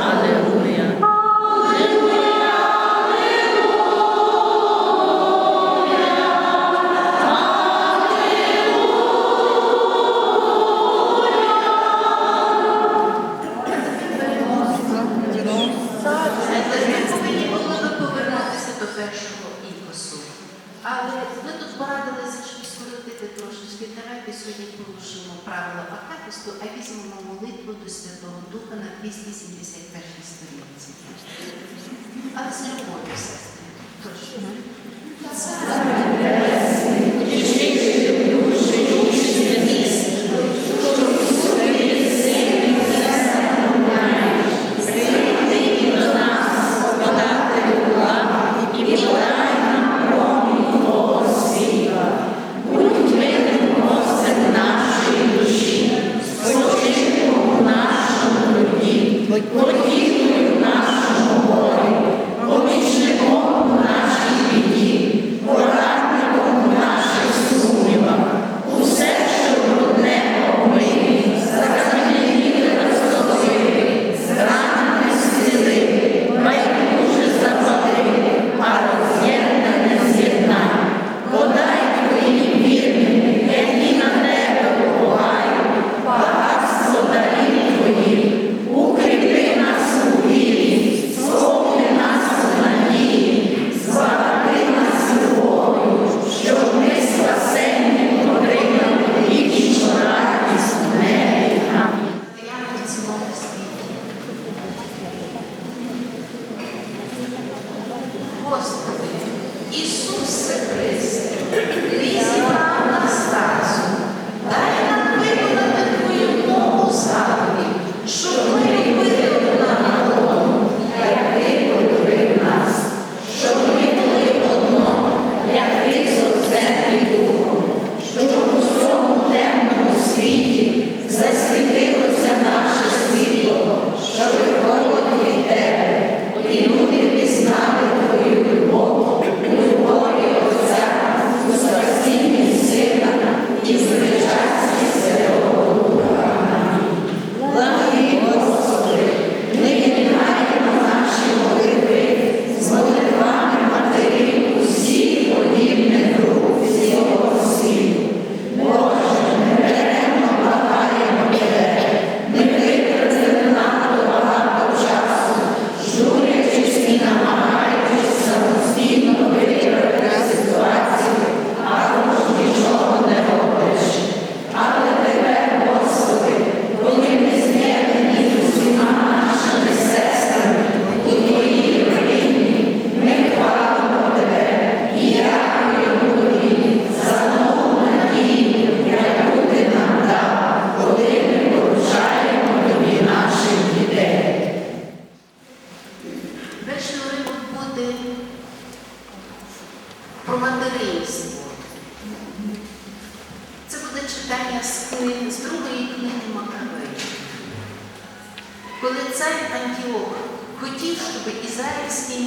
Aleluia.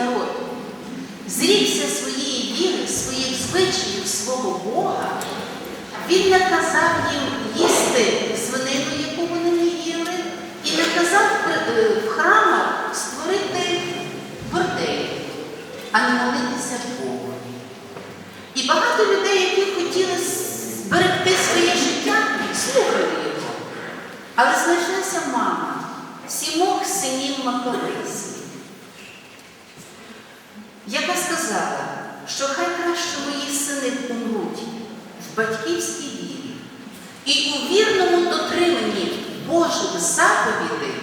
Народ зрікся своєї віри, своїх звичаїв, свого Бога, він наказав їм їсти свинину, яку вони не їли, і наказав е, в храмах створити борделі, а не молитися Богу. І багато людей, які хотіли зберегти своє життя, слухали його. Але знайшлася мама сімох синів Маковейських, яка сказала, що хай краще мої сини умруть в батьківській вірі і у вірному дотриманні Божих заповідей,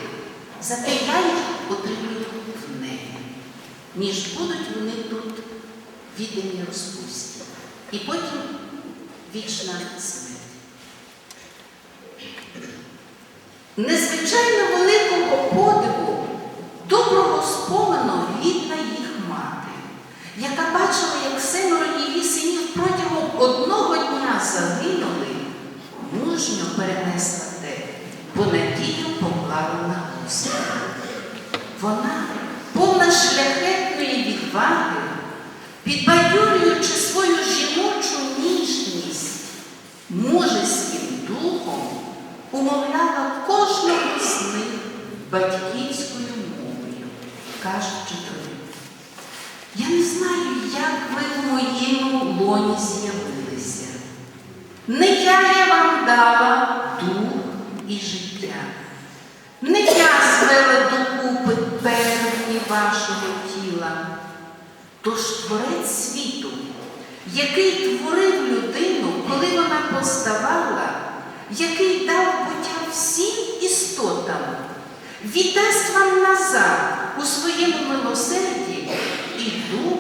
зате я їх отримую в небі, ніж будуть вони тут віддані розпусті. І потім вічна смерть. Незвичайно великого подиву, доброго спомену гідна їх яка бачила, як семеро її синів протягом одного дня загинули, мужньо перенесла те, бо надію поклала на Господа. Вона, повна шляхетної відваги, підбадьорюючи свою жіночу ніжність, мужеським духом, умовляла кожного з них батьківською мовою, кажучи до них, я не знаю, як ви в моєму з'явилися. Не я я вам дала дух і життя. Не я звела докупи певні вашого тіла. Тож творець світу, який творив людину, коли вона поставала, який дав буття всім істотам, віддасть вам назад у своєму милосерді і дух,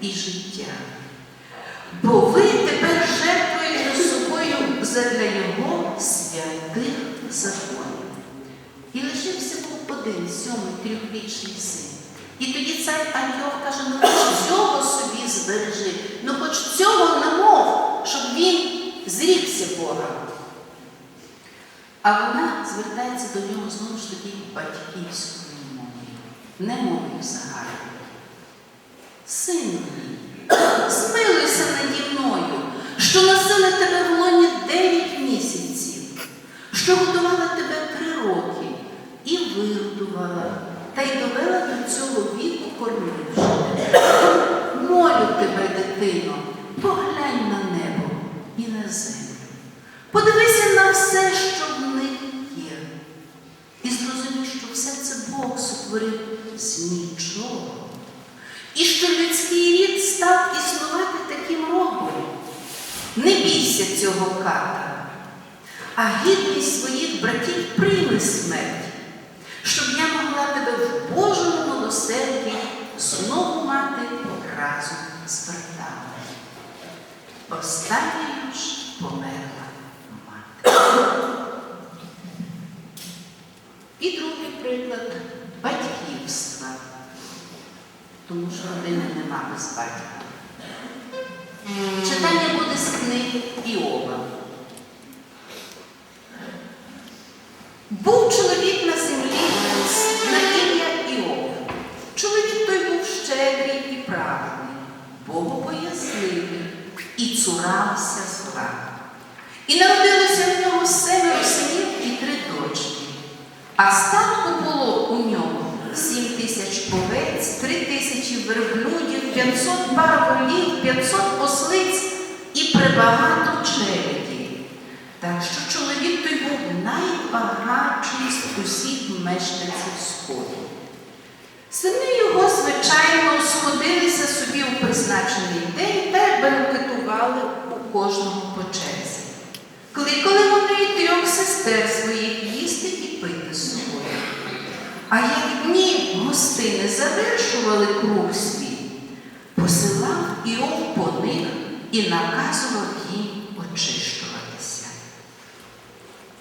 і життя. Бо ви тепер жертвуєте собою задля його святих законів. І лишився був один сьомий трьохрічний син. І тоді цар Антіох каже, ну хоч цього собі збережи, ну хоч цього намов, щоб він зрікся Бога. А вона звертається до нього знову ж таки батьківською мовою, не мовою загальною. Син мій, носила тебе в лоні дев'ять місяців, що годувала тебе три роки і вигодувала, та й довела до цього віку кормивши. Молю тебе, дитино, поглянь на небо і на землю. Подивися на все, що в них є, і зрозумій, що все це Бог сотворив з нічого. І що людський рід став існувати таким робом. Не бійся цього ката, а гідність своїх братів прийми смерть, щоб я могла тебе в Божому милосерді знову мати разом з братами. Останньою ж померла мати. І другий приклад батьківства тому що родини нема без батька. Читання буде з книги Іова. Був чоловік на землі на ім'я Іов. Чоловік той був щедрий і праведний, богобоязливий і цурався зла. І народилося в нього семеро синів і три дочки. А статку було у нього сім тисяч овець, три тисячі верблюдів, 500 пар волів, 500 ослиць і прибагато челяді. Так що чоловік той був найбагатший з усіх мешканців Сходу. Сини його, звичайно, сходилися собі у призначений день та бенкетували у кожного по черзі. Кликали вони й трьох сестер своїх їсти і пити з собою. А як дні гостини завершували круг свій, посилав Іов і наказував їм очищуватися.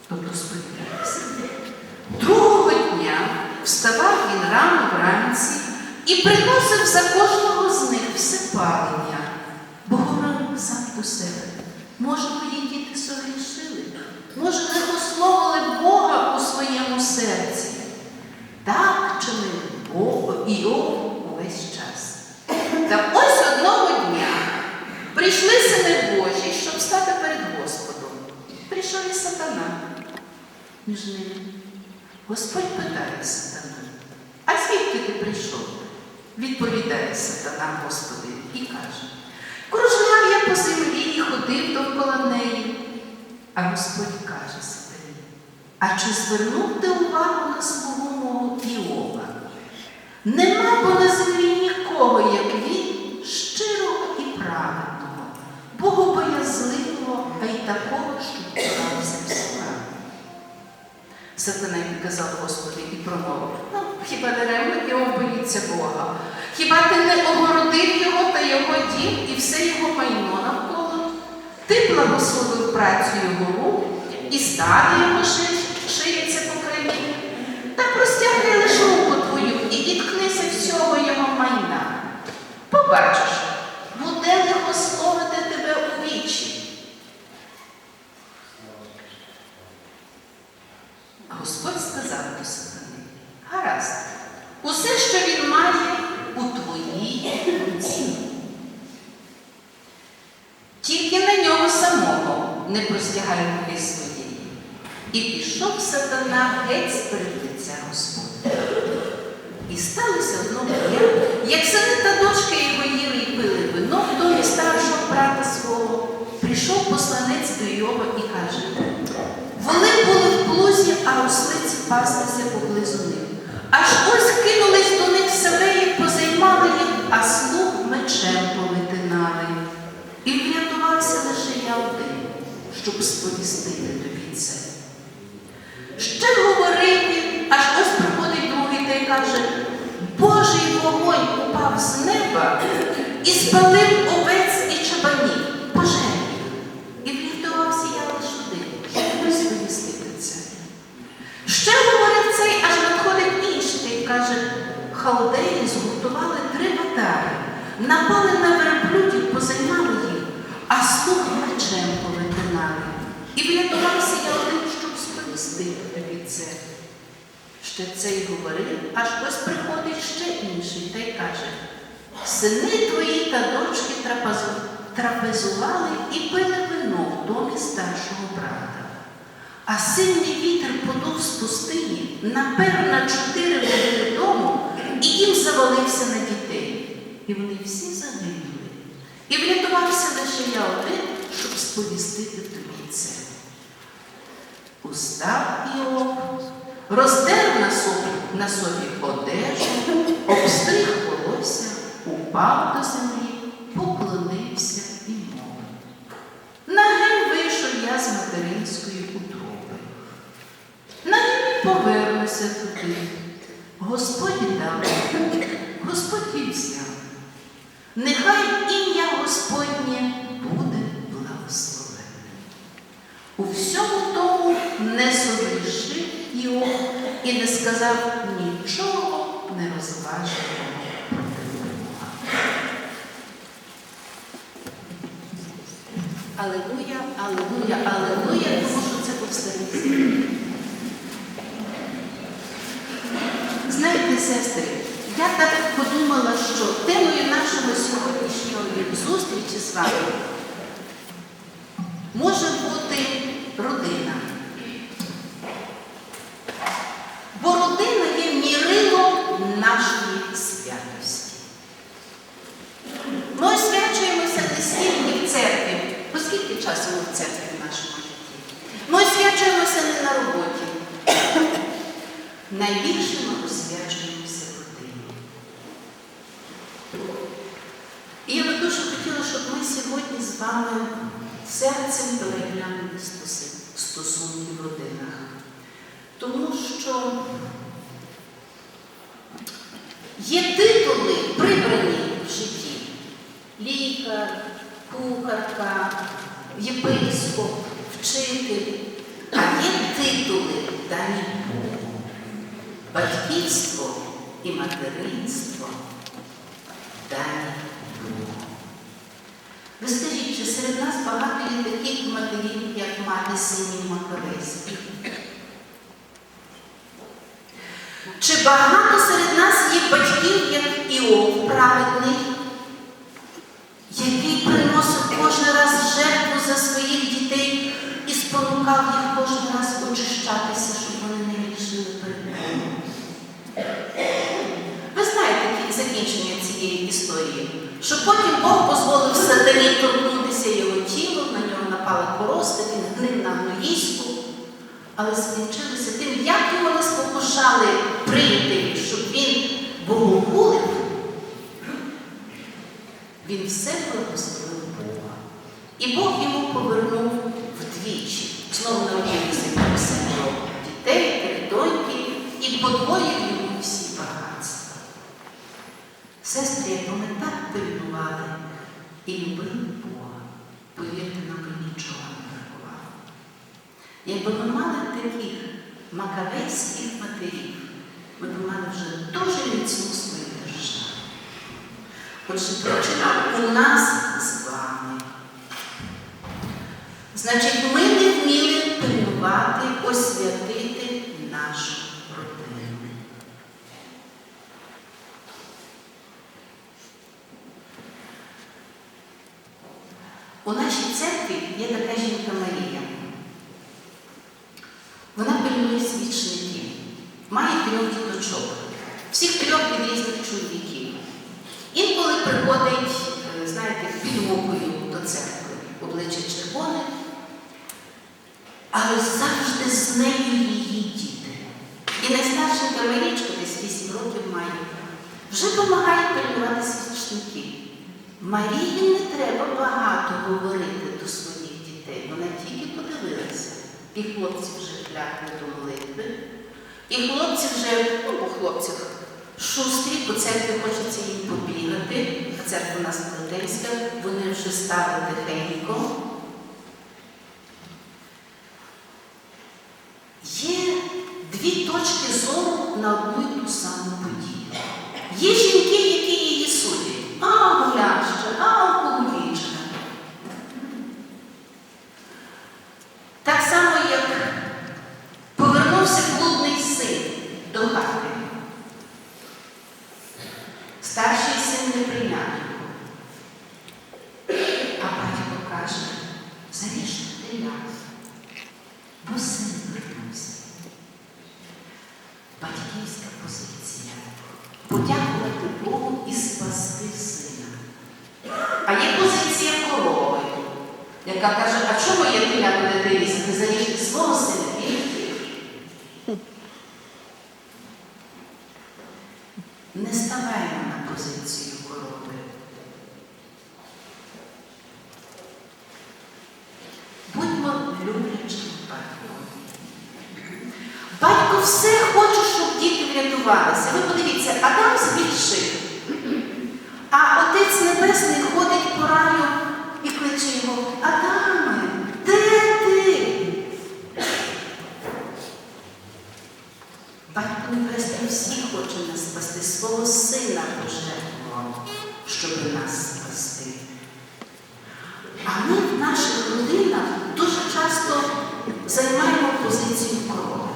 Тобто сповідатися. Другого дня вставав він рано вранці і приносив за кожного з них все палення, бо говорив сам до себе. Може, мої діти согрішили? Може, ними. Господь питає сатану, а звідки ти прийшов? Відповідає сатана Господи і каже, кружляв я по землі і ходив довкола неї. А Господь каже сатані, а чи звернув ти увагу на свого мого Іова? Нема бо на землі нікого, як він, щирого і праведного, богобоязливого, а й такого, що. Сатана відказав Господи і промовив, ну, хіба даремно його боїться Бога? Хіба ти не огородив його та його дім і все його майно навколо? Ти благословив працю його рук і стадо його шиється по країні. Та простягни лише руку твою і діткнися всього його майна. Побачиш, буде лихословити тебе у вічі. Господь сказав до сатани, гаразд, усе, що він має у твоїй руці. Тільки на нього самого не простягай руки своєї. І пішов сатана геть з перед лиця Господа. І сталося одного дня, як сини та дочки його їли і пили вино в домі старшого брата свого, прийшов посланець до Йова і каже, вони були в плузі, а ослиці паслися поблизу них. Аж ось кинулись до них селеї, позаймали їх, а слуг мечем повитинали. І врятувався лише я один, щоб сповістити тобі це. Ще говорив він, аж ось приходить другий та й каже, Божий вогонь упав з і спалив овець і чабанів, пожер їх. І врятувався я лише один, щоб сповістити це. Ще говорив цей, аж надходить інший каже, халдеї згуртували три ватаги, напали на верблюдів, позаймали їх, а слуг мечем повитинали. І врятувався я один, щоб сповістити тобі це. Ще цей говорив, аж ось приходить ще інший та й каже, сини твої та дочки трапезували і пили вино в домі старшого брата. А сильний вітер подув з пустині, напер на чотири години дому, і їм завалився на дітей. І вони всі загинули. І врятувався лише я один, щоб сповістити тобі це. Устав Іов, роздер на собі, на собі одежу, обстриг волосся, упав до землі, поклонився і мовив. Нагим вийшов я з материнської утроби. Нагим і повернуся туди. Господь дав, Господь і взяв. Нехай ім'я Господнє буде благословенне. У всьому тому не согрішив Іов і не сказав нічого нерозваженого проти Бога. Алелуя, алелуя, алелуя, тому що це повстання. Знаєте, сестри, я так подумала, що темою нашого сьогоднішньої зустрічі з вами може бути родина. Бо родина є мірилом нашої святості. Ми освячуємося не стільки в церкві, оскільки часу ми в церкві в нашому житті. Ми освячуємося не на роботі. Найбільше ми освячуємося в родині. І я би дуже хотіла, щоб ми сьогодні з вами серцем переглянули стоси- стосунки в родинах. Тому що є титули прибрані в житті. Лікар, кухарка, єпископ, вчитель. А є титули дані Богу. Батьківство і материнство дані Богу серед нас багато є таких матерів, як мати синів Маковейський. Чи багато серед нас є батьків, як Іов праведний, який приносив кожен раз жертву за своїх дітей і спонукав їх кожен раз очищатися, щоб вони не грішили перед Богом? Ви знаєте закінчення цієї історії, що потім Бог дозволив сатані торгувати корозка, він гнив на гноїстку, але скінчилося тим, як його не спокушали прийти, щоб він богохулив, він все благословив Бога. І Бог йому повернув вдвічі. Знову народилися йому семеро дітей, три доньки, і подвоїв йому всі багатства. Сестри, як ми так пильнували і любили Бога, повірте, нам нічого. Якби ми мали таких макавейських матерів, ми б мали вже дуже міцну свою державу. Отже, прочитав у нас з вами. Значить, ми не вміли пильнувати, освятити нашу родину. У нашій церкві є така жінка Марія. Вона пильнує свічників, має трьох діточок, всіх трьох від різних чоловіків. Інколи приходить, е, знаєте, під мокою до церкви, обличчя червоне, але завжди з нею її діти. І найстаршенька Марічка, десь 8 років має, вже допомагає пильнувати свічників. Марії не треба багато говорити до своїх дітей. Вона тільки подивилася. І хлопці вже клякли до молитви. І хлопці вже, ну, по хлопцях, шустрі, по церкві хочеться їм побігати. Церква у нас велетенська, вони вже стали тихенько. На одну і ту саму подію. Є жінки, які її судять. А, гуляща, а, алкоголічна. Так само, як повернувся блудний син до хати. Старший син не прийняв його. А батько каже, заріжте теля, бо син вернувся. Батьківська позиція. Подякувати Богу і спасти сина. А є позиція корови, яка каже, а чому я теля будете різати? Заріжте свого сина і йти. Не ставаємо на позицію корови. Будьмо люблячим батьком. Батько все хоче, щоб діти врятувалися. Ви подивіться, Адам збільшив. А Отець Небесний ходить по раю і кличе його, Адаме, де ти? Батько Небесний всі хоче нас спасти, свого сина пожертвував, щоб нас спасти. А ми в наших родинах дуже часто займаємо позицію корови.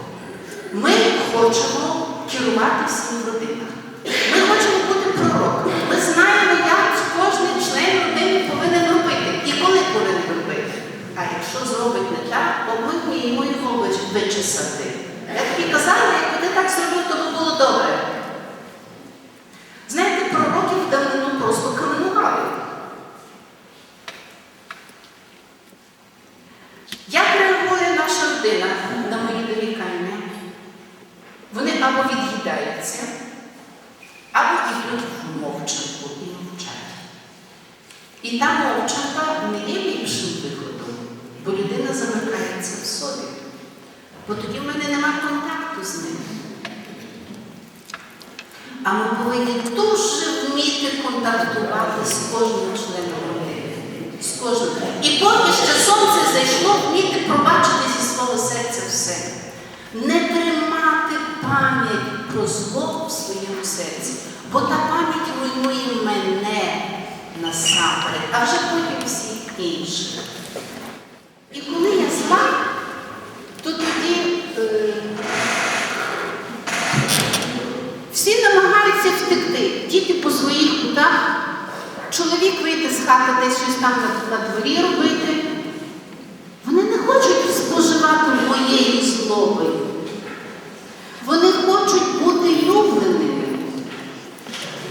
Ми хочемо керувати всім родинах. Ми хочемо бути пророками. Ми знаємо, як кожен член родини повинен робити і коли повинен робити. А якщо зробить не так, то ми йому його вич- вичесати. Я тобі казала, якби ти так зробив, то би було добре. Знаєте, пророків давно просто каменували. Як реагує наша родина на мої дорікання? Вони або від'їдаються, або йдуть в мовчанку і мовчать. І та мовчанка не є ліпшим виходом, бо людина замикається в собі. Бо тоді в мене немає контакту з ним. А ми повинні дуже вміти контактувати з кожним членом родини. З кожним. І поки ще сонце зайшло, вміти пробачити зі свого серця все. Не тримати пам'ять про зло в своєму серці, бо та пам'ять руйнує мене насамперед, а вже потім всіх інших. І коли я зла, то тоді е, всі намагаються втекти. Діти по своїх кутах, чоловік вийти з хати, десь щось там на, на дворі робити. Вони не хочуть споживати моєї злоби. Вони хочуть бути любленими.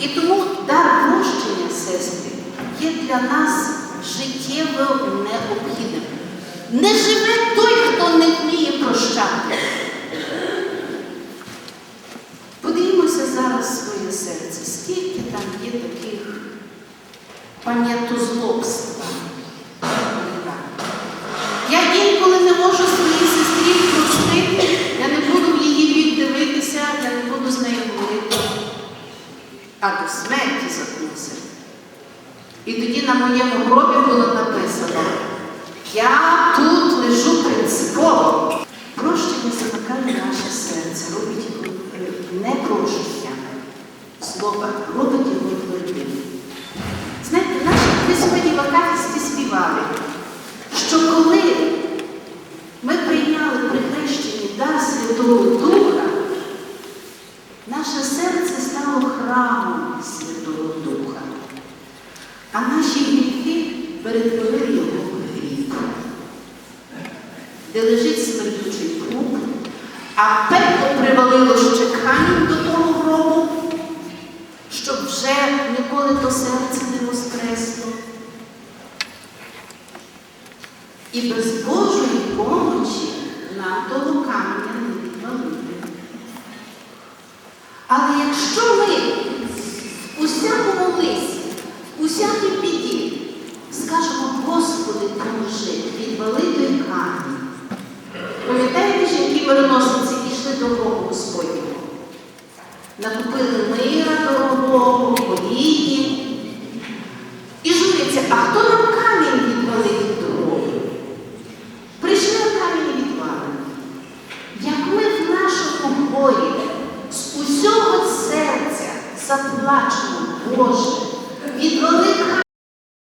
І тому дар Божий а до смерті заткнувся. І тоді на моєму гробі було написано: Я тут лежу принципово. Прощення замикає наше серце, робить його е, не прощення, слова, робить його твердим. Знаєте, наші сьогодні в Акафісті співали, що коли ми прийняли при хрещенні дар Святого Духа, наше серце стало храмом Святого Духа, а наші гріхи перетворили його в гріх, де лежить смердючий труп, а пекло привалило ще камінь до того гробу, щоб вже ніколи то серце не воскресло. І без Божої